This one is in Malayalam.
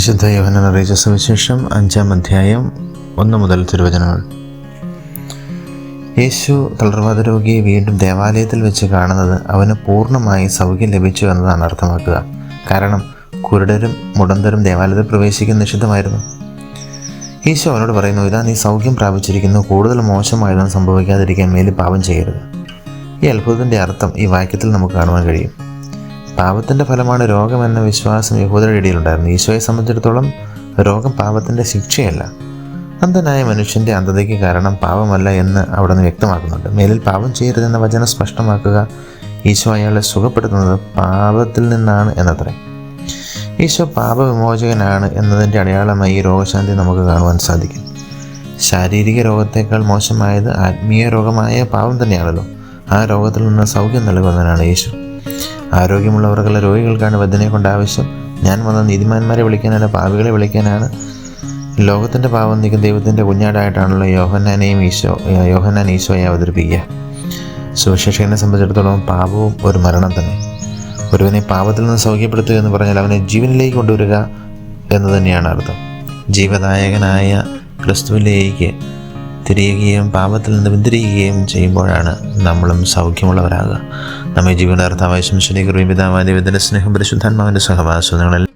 വിശുദ്ധ യോഹനൻ അറിയിച്ച സുവിശേഷം അഞ്ചാം അധ്യായം ഒന്ന് മുതൽ തിരുവചനങ്ങൾ. യേശു തളർവാദ രോഗിയെ വീണ്ടും ദേവാലയത്തിൽ വെച്ച് കാണുന്നത് അവന് പൂർണമായി സൗഖ്യം ലഭിച്ചു എന്നതാണ് അർത്ഥമാക്കുക. കാരണം കുരുടരും മുടന്തരും ദേവാലയത്തിൽ പ്രവേശിക്കാൻ നിഷിദ്ധമായിരുന്നു. ഈശോ അവനോട് പറയുന്നു ഇതാ നീ സൗഖ്യം പ്രാപിച്ചിരിക്കുന്നു കൂടുതൽ മോശമായതൊന്നും സംഭവിക്കാതിരിക്കാൻ മേലിൽ പാപം ചെയ്യരുത്. ഈ അത്ഭുതത്തിന്റെ അർത്ഥം ഈ വാക്യത്തിൽ നമുക്ക് കാണുവാൻ കഴിയും. പാപത്തിന്റെ ഫലമാണ് രോഗമെന്ന വിശ്വാസം യഹൂദരുടെ ഇടയിലുണ്ടായിരുന്നു. ഈശോയെ സംബന്ധിച്ചിടത്തോളം രോഗം പാപത്തിന്റെ ശിക്ഷയല്ല. അന്ധനായ മനുഷ്യന്റെ അന്ധതയ്ക്ക് കാരണം പാപമല്ല എന്ന് അവിടെ നിന്ന് വ്യക്തമാക്കുന്നുണ്ട്. മേലിൽ പാപം ചെയ്യരുതെന്ന വചനം സ്പഷ്ടമാക്കുക. ഈശോ അയാളെ സുഖപ്പെടുത്തുന്നത് പാപത്തിൽ നിന്നാണ് എന്നത്രേ. ഈശോ പാപവിമോചകനാണ് എന്നതിന്റെ അടയാളമായി ഈ രോഗശാന്തി നമുക്ക് കാണുവാൻ സാധിക്കും. ശാരീരിക രോഗത്തേക്കാൾ മോശമായത് ആത്മീയ രോഗമായ പാപം തന്നെയാണല്ലോ. ആ രോഗത്തിൽ നിന്ന് സൗഖ്യം നൽകുന്നതിനാണ് യേശു ആരോഗ്യമുള്ളവർക്കുള്ള രോഗികൾക്കാണ് വധനെ കൊണ്ട് ആവശ്യം. ഞാൻ വന്ന നീതിമാന്മാരെ വിളിക്കാനല്ല പാപികളെ വിളിക്കാനാണ്. ലോകത്തിന്റെ പാപം നീക്കും ദൈവത്തിന്റെ കുഞ്ഞാടായിട്ടാണല്ലോ യോഹന്നാനെയും ഈശോ യോഹന്നാൻ ഈശോയെ അവതരിപ്പിക്കുക. സുവിശേഷകനെ സംബന്ധിച്ചിടത്തോളം പാപവും ഒരു മരണം തന്നെ. ഒരുവനെ പാപത്തിൽ നിന്ന് സൗഖ്യപ്പെടുത്തുക എന്ന് പറഞ്ഞാൽ അവനെ ജീവനിലേക്ക് കൊണ്ടുവരിക എന്ന് തന്നെയാണ് അർത്ഥം. ജീവദായകനായ ക്രിസ്തുവിലേക്ക് തിരിയുകയും പാപത്തിൽ നിന്ന് പിന്തിരിയുകയും ചെയ്യുമ്പോഴാണ് നമ്മളും സൗഖ്യമുള്ളവരാകുക. നമ്മെ ജീവനാർത്ഥാവായ ശംശനികൃയും പിതാവായ ദൈവത്തിന്റെ സ്നേഹം പരിശുദ്ധാത്മാവിന്റെ സഹവാസം നിങ്ങളിൽ